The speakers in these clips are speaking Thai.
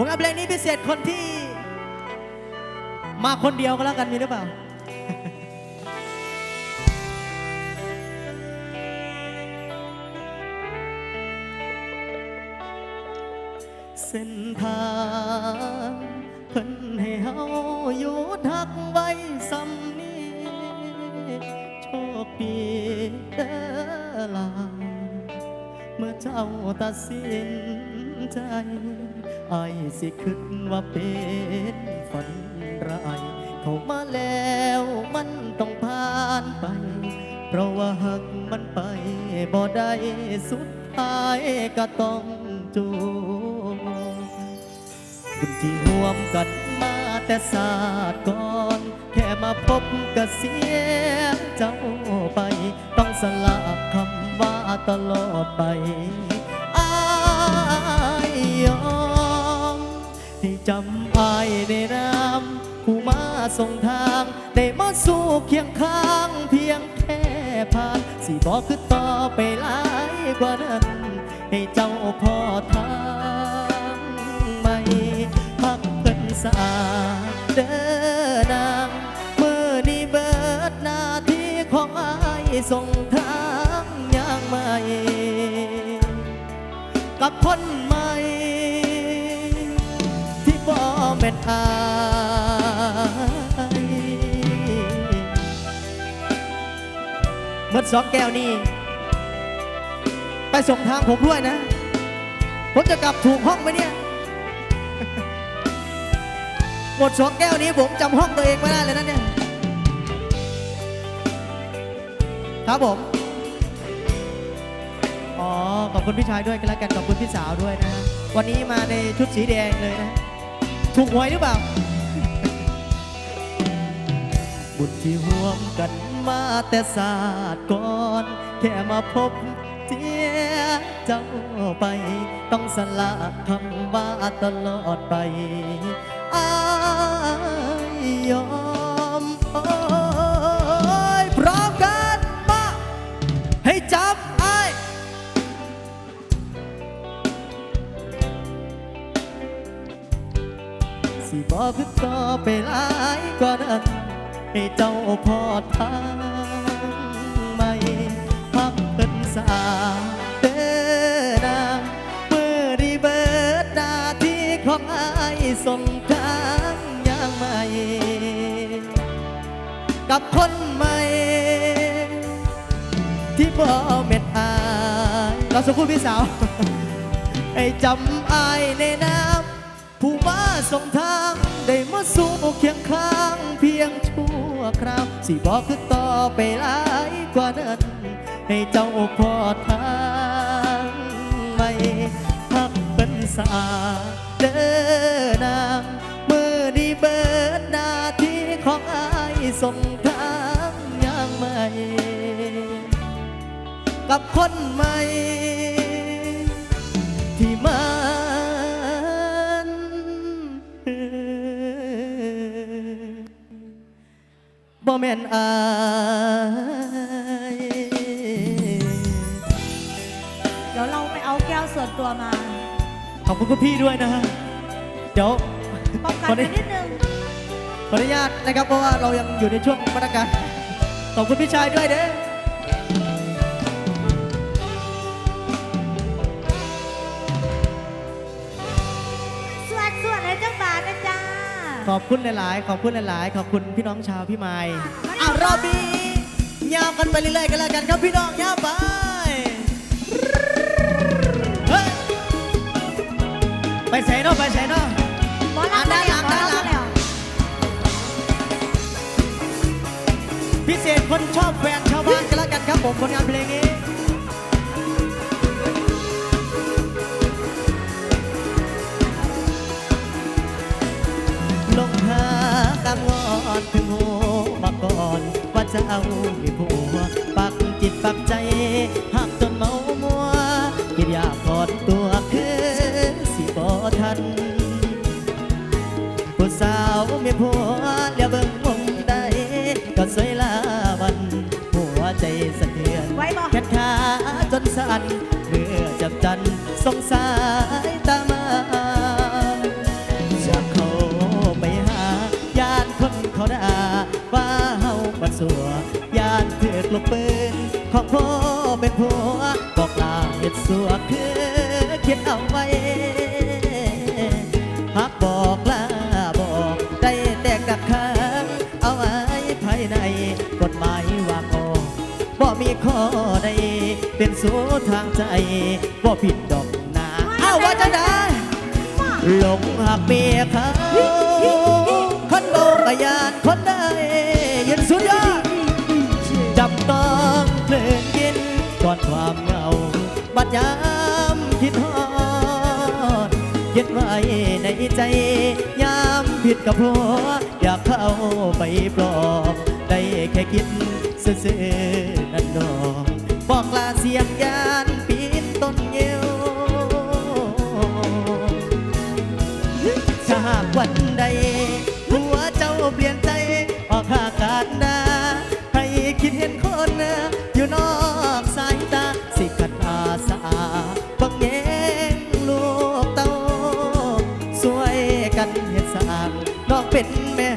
ผมเอาเพลงนี้พิเศษคนที่ มาคนเดียวก็แล้วกันมีหรือเปล่าเส้นทางเพิ่นให้เฮาอยู่ทักไว้ซ้ำนี้โชคดีเด้อลาเมื่อเจ้าตัดสินใจ ไอ้สิคิดว่าเป็นฝันร้ายเข้ามาแล้วมันต้องผ่านไป เพราะว่าหักมันไปบ่ได้สุดท้ายก็ต้องจูบบุญที่ร่วมกันมาแต่ศาสตร์ก่อน แค่มาพบก็เสียเจ้าไป ต้องสละคำว่าตลอดไป ให้จำอายในน้ำผู้มาส่งทาง ได้มาสู่เคียงข้างเพียงแค่ผ่านสิบอกคือต่อไปหลายกว่านั้น ให้เจ้าพอทางไม่พักเพิ่นสะอาดเด้อนางเมื่อนี้เบิดหน้าที่ของอายส่งทางย่างใหม่กับคนายหมดสองแก้วนี่ไปส่งทางผมด้วยนะ ผมจะกลับถูกห้องไหมเนี่ยหมดสองแก้วนี้ผมจำห้องตัวเองไม่ได้เลยนะเนี่ย ครับผม อ๋อ ขอบคุณพี่ชายด้วยกันแล้วกัน ขอบคุณพี่สาวด้วยนะ วันนี้มาในชุดสีแดงเลยนะ ถูกหวยหรือเปล่า บุญที่ห่วงกันมาแต่ศาสตร์ก่อน แค่มาพบเจียเจ้าไป ต้องสละคำว่าตลอดไปอายยอม สิบอกคือต่อไปหลายกว่านั้นให้เจ้าพอทางไม่พักเป็นสาเด้อนางเมื่อด้เบิดหน้าที่ของอายส่งทางอย่างใหม่ กับคนใหม่ ที่บ่เม็ดอายเราสักครู่พี่สาว ให้จำอายในน้ำ ส่งทาง ได้มาสู่เคียงข้างเพียงชั่วคราว สิบอกคือต่อไปหลายกว่านั้นให้เจ้าพอทางไม่พักเป็นสาเด้อนางเมื่อนี้เบิดหน้าที่ของอายส่งทางย่างใหม่ กับคนใหม่ แม่นอายเดี๋ยวเราไปเอาแก้วส่วนตัวมา ขอบคุณคุณพี่ด้วยนะฮะเดี๋ยว ป้องกันขอไปได้นิดนึง ขออนุญาตนะครับเพราะว่าเรายังอยู่ในช่วงมาตรการขอบคุณพี่ชายด้วยเด้อ ขอบคุณหลาย ๆ ขอบคุณหลาย ๆ ขอบคุณพี่น้องชาวพี่ไม้อะอ้าวรอบนี้ยาวกันไปเรื่อย ๆ กันแล้วกันครับพี่น้องยาวไปเฮ้ยไปใส่เนาะไปใส่เนาะหมอลำอะด้านหลังหมอด้านหลังลำแล้วพิเศษคนชอบแฟนชาวบ้านกันแล้วกันครับผมผลงานเพลงนี้ อนถึงหัวมาก่อน ว่าจะเอามีผัว ปักจิตปักใจหักจนเมามัวกินยาก่อนตัวคือสิบ่ทันผู้สาวมีผัวแล้วเบิ่งมุมใดก็สวยลาวัน หัวใจสะเทือนไว้บ่แขนขาจนสั่น เอาไว้หากบอกลาบอกได้แต่กักขังเอาไว้ภายในกฎหมายว่างออกบ่มีข้อใดเป็นสูทางใจบ่ผิดดอกนาเอาว่าจะได้หลงหักเมียเขาคนโบกยานคนใดยินสุดยอดจำต้องเพลินกินก่อนความเหงาบัดยา ดเย็นไว้ในใจ ยามผิดกับผัวอยากเข้าไปปลอบได้แค่คิดซื่อๆนั่นนอบอกลาเสียงยา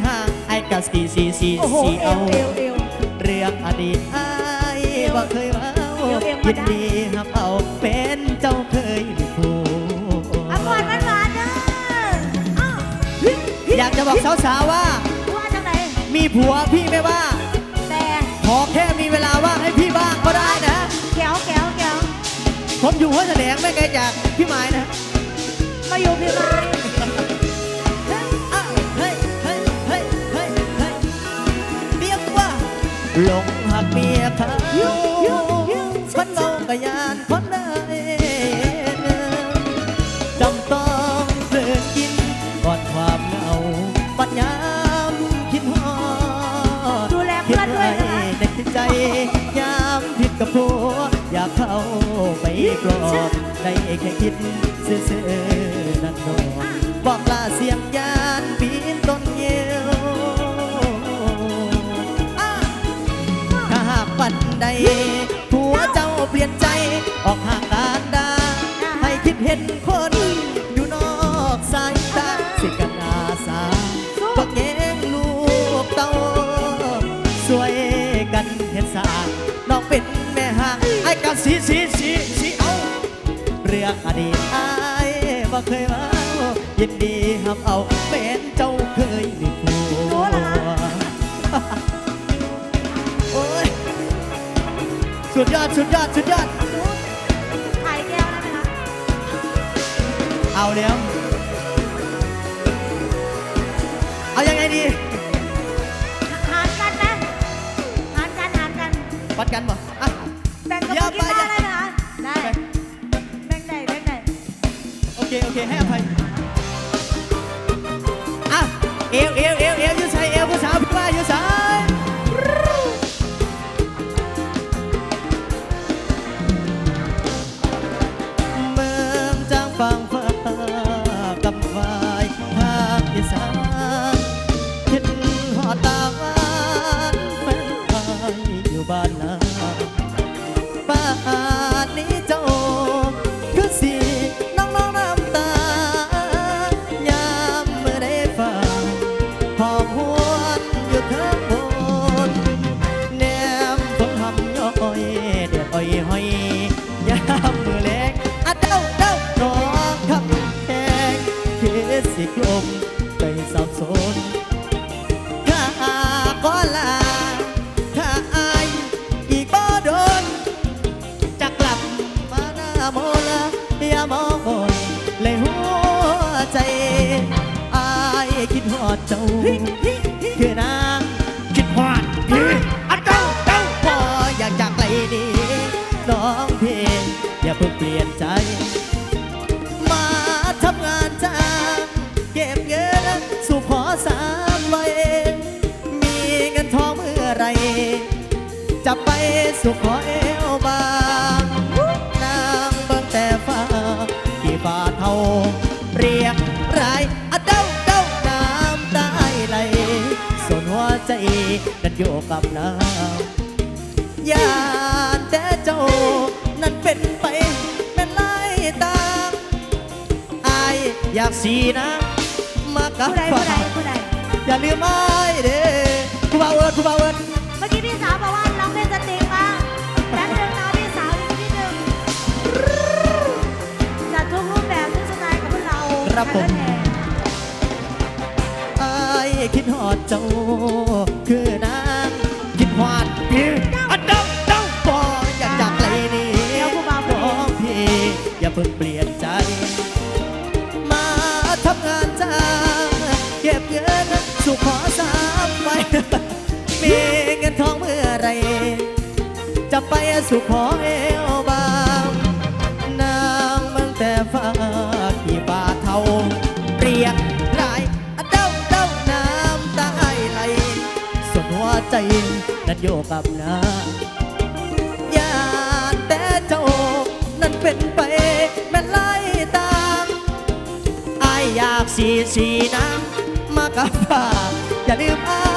ห้างไอ้กะสีสีสีโอ้โหสีเอเอา วเอวเอว เรื่องอดีตอายบ่เคยเมาเดี๋ยวเอ็มยิมานได้ ดีหับเอาเป็นเจ้าเคยมีคู่อภรมันหวานเด้ออ้าวอยากจะบอกสาวๆว่า ว่าจังไหนมีผัวพี่ไม่ว่า แต่ขอแค่มีเวลาว่างให้พี่บ้างก็ได้นะ แก้วแก้วแก้วผมอยู่หัวแสดงไม่ไกลจากพี่หมายนะ มาอยู่พี่ไม้ หลงหักเมียเขาคนเมากะยานคนใดจำต้องเพลินกินก่อนความเหงาปัญญามคิดฮอดดูแลคิเพื่ดอนด้วไว้ยนะคะในใจยามผิดกับผัวอยากเข้าไปกลอบได้แค่คิดซื่อๆนั่นโดนบอกลาเสียงยานปีนต้นเยียว ใดผัวเจ้าเปลี่ยนใจออกห่างกันดาให้คิดเห็นคนอยู่นอกสายตาสิกันอาสาบักแยงลูกเต้าสวยกันเห็นสร้างน้องเป็นแม่ห่างไอ้กับสีสีสีสีเอาเรื่องอดีตไอ้บ่เคยมายินดีหับเอาเป็น สุดยอดสุดยอดสุดยอดถ่ายแก้วได้ไหมคะเอาแล้วเอายังไงดีหารกันนะหารกันหารกัน วัดกันบ่อะ แบ่งกับอย่ากีตาร์ไปได้ไหมคะได้ แบ่งได้แบ่งได้ โอเค โอเค ให้อภัย คือนางคิดฮอดพี่อะเจ้าเจ้าพออยากจากไกลดีน้องเพลงอย่าเพิ่งเปลี่ยนใจ มาทำงานจ้างเก็บเงินสู่ขอสามใบมีเงินทองเมื่อไร จะไปสู่ขอเอยู่กับน้ำอย่าแต่เจ้านั้นเป็นไปเป็นไรตามอายอยากสีนะ มากับใดใดฟ้า ผู้อย่าลืมไอ้เด้กูบ่าวเอิร์ดกูบ่าวเอิร์ดเมื่อกี้พี่สาวบอกว่าร้องเพลงสตริงมาแป๊บนึงนะพี่สาวอีกนิดนึ่งจัดทุกรูปแบบทุกสไตล์กับพวกเราครับผม ไอ้คิดหอดเจ้า คือนางคิดหอดพี่อันดับเจ้าบออยากจากเลยนี่เดี๋ยวผู้บ่าวขอพี่อย่าเพิ่งเปลี่ยนใจ มาทำงานจ้างเก็บเงินสู่ขอสามไปมีเงินทองเมื่อไร จะไปสู่ขอเอว นั้นอยกกับนาญาติแต่เจ้านั้นเป็นไปแม่นไล่ตามอายอยากสีสีน้ำมากับฝาอย่าลืมอาย